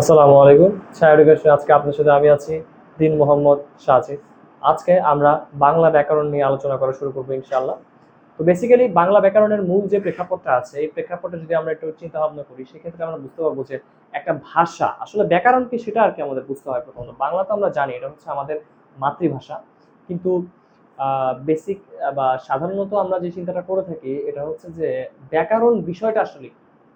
আসসালামু আলাইকুম। ছায়া এডুকেশন আজকে আপনার সাথে আমি আছি দিন মোহাম্মদ সাজিদ। আজকে আমরা বাংলা ব্যাকরণ নিয়ে আলোচনা করা শুরু করব ইনশাল্লাহ তো বেসিক্যালি বাংলা ব্যাকরণের মূল যে প্রেক্ষাপটটা আছে, এই প্রেক্ষাপটে যদি আমরা একটু চিন্তা ভাবনা করি, সেক্ষেত্রে আমরা বুঝতে পারব যে একটা ভাষা, আসলে ব্যাকরণ কি সেটা আর কি আমাদের বুঝতে হয় প্রথমত। বাংলা তো আমরা জানি, এটা হচ্ছে আমাদের মাতৃভাষা। কিন্তু বেসিক বা সাধারণত আমরা যে চিন্তাটা করে থাকি, এটা হচ্ছে যে ব্যাকরণ বিষয়টা আসলে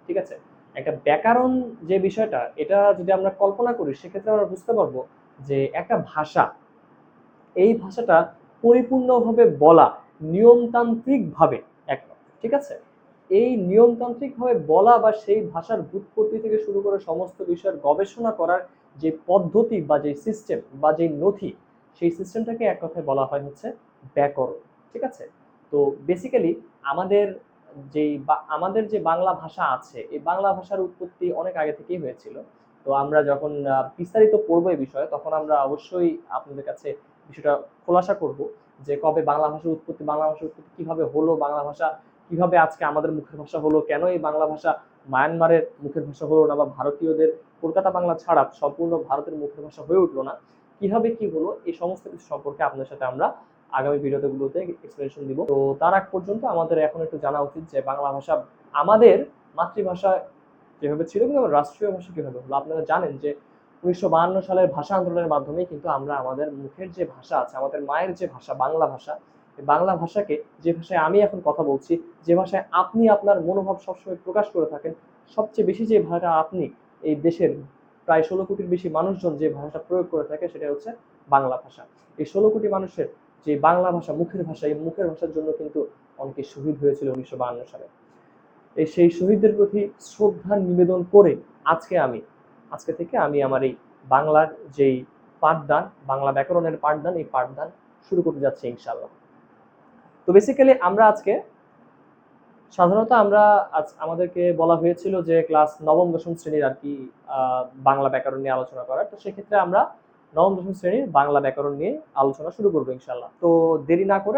ঠিক আছে? একটা ব্যাকরণ যে বিষয়টা, এটা যদি আমরা কল্পনা করি, সেক্ষেত্রে আমরা বুঝতে পারব যে একটা ভাষা, এই ভাষাটা পরিপূর্ণভাবে বলা নিয়মতান্ত্রিকভাবে এক ঠিক আছে? এই নিয়মতান্ত্রিকভাবে বলা বা সেই ভাষার উৎপত্তি থেকে শুরু করে সমস্ত বিষয়ের গবেষণা করার যে পদ্ধতি বা যে সিস্টেম বা যে নথি, সেই সিস্টেমটাকে এক কথায় বলা হয় হচ্ছে ব্যাকরণ, ঠিক আছে? তো বেসিক্যালি আমাদের যেই আমাদের যে বাংলা ভাষা আছে, এই বাংলা ভাষার উৎপত্তি অনেক আগে থেকেই হয়েছিল। তো আমরা যখন বিস্তারিত পড়ব এই বিষয়ে, তখন আমরা অবশ্যই আপনাদের কাছে বিষয়টা খোলাসা করব যে কবে বাংলা ভাষার উৎপত্তি, বাংলা ভাষার উৎপত্তি কীভাবে হলো, বাংলা ভাষা কীভাবে আজকে আমাদের মুখের ভাষা হলো, কেন এই বাংলা ভাষা মায়ানমারের মুখের ভাষা হলো না বা ভারতীয়দের কলকাতা বাংলা ছাড়া সম্পূর্ণ ভারতের মুখের ভাষা হয়ে উঠল না? কীভাবে কি হলো? এই সমস্ত কিছু সম্পর্কে আপনার সাথে আমরা আগামী ভিডিওতে গুলোতে এক্সপ্লেনেশন দিব। তো তার আগ পর্যন্ত আমাদের এখন একটু জানা উচিত যে বাংলা ভাষা আমাদের মাতৃভাষা যেভাবে ছিল কিন্তু আমার রাষ্ট্রীয় ভাষা কীভাবে হলো? আপনারা জানেন যে উনিশশো সালের ভাষা আন্দোলনের মাধ্যমে কিন্তু আমরা আমাদের মুখের যে ভাষা আছে, আমাদের মায়ের যে ভাষা, বাংলা ভাষা বাংলা ভাষাকে যে ভাষায় আমি এখন কথা বলছি, যে ভাষায় আপনি আপনার মনোভাব সবসময় প্রকাশ করে থাকেন, সবচেয়ে বেশি যে ভাষা আপনি এই দেশের প্রায় ষোলো কোটির বেশি মানুষজন যে ভাষাটা প্রয়োগ করে থাকে সেটা হচ্ছে বাংলা ভাষা। এই ষোলো কোটি মানুষের যে বাংলা ভাষা, মুখের ভাষা, এই মুখের ভাষার জন্য কিন্তু অনেকে শহীদ হয়েছিল উনিশশো বাহান্ন সালে। এই সেই শহীদদের প্রতি শ্রদ্ধা নিবেদন করে আজকে আমি, আজকে থেকে আমি আমার এই বাংলার যেই পাঠদান, বাংলা ব্যাকরণের পাঠদান, এই পাঠদান শুরু করতে যাচ্ছি ইনশাল্লাহ তো বেসিক্যালি আমরা আজকে, সাধারণত আমরা আজ আমাদেরকে বলা হয়েছিল যে ক্লাস নবম দশম শ্রেণির আর কি বাংলা ব্যাকরণ নিয়ে আলোচনা করার। তো সেক্ষেত্রে আমরা নবম দশম শ্রেণির বাংলা ব্যাকরণ নিয়ে আলোচনা শুরু করব ইনশাল্লাহ তো দেরি না করে